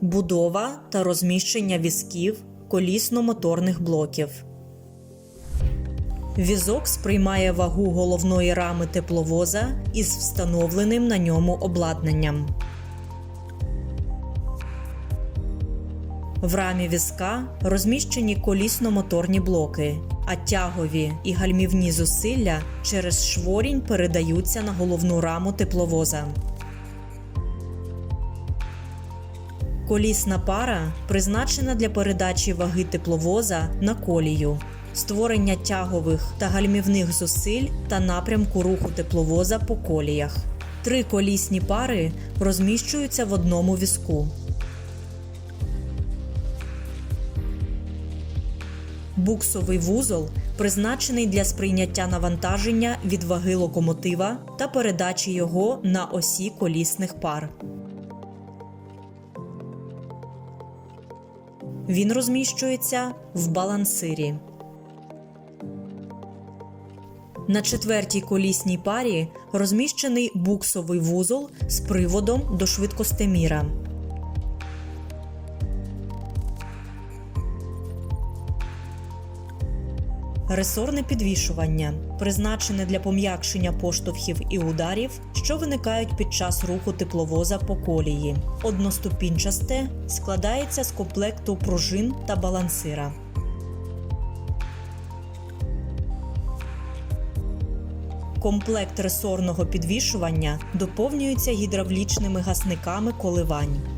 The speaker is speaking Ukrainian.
будова та розміщення візків колісно-моторних блоків. Візок сприймає вагу головної рами тепловоза із встановленим на ньому обладнанням. В рамі візка розміщені колісно-моторні блоки, а тягові і гальмівні зусилля через шворінь передаються на головну раму тепловоза. Колісна пара призначена для передачі ваги тепловоза на колію, створення тягових та гальмівних зусиль та напрямку руху тепловоза по коліях. Три колісні пари розміщуються в одному візку. Буксовий вузол призначений для сприйняття навантаження від ваги локомотива та передачі його на осі колісних пар. Він розміщується в балансирі. На четвертій колісній парі розміщений буксовий вузол з приводом до швидкостеміра. Ресорне підвішування призначене для пом'якшення поштовхів і ударів, що виникають під час руху тепловоза по колії. Одноступінчасте складається з комплекту пружин та балансира. Комплект ресорного підвішування доповнюється гідравлічними гасниками коливань.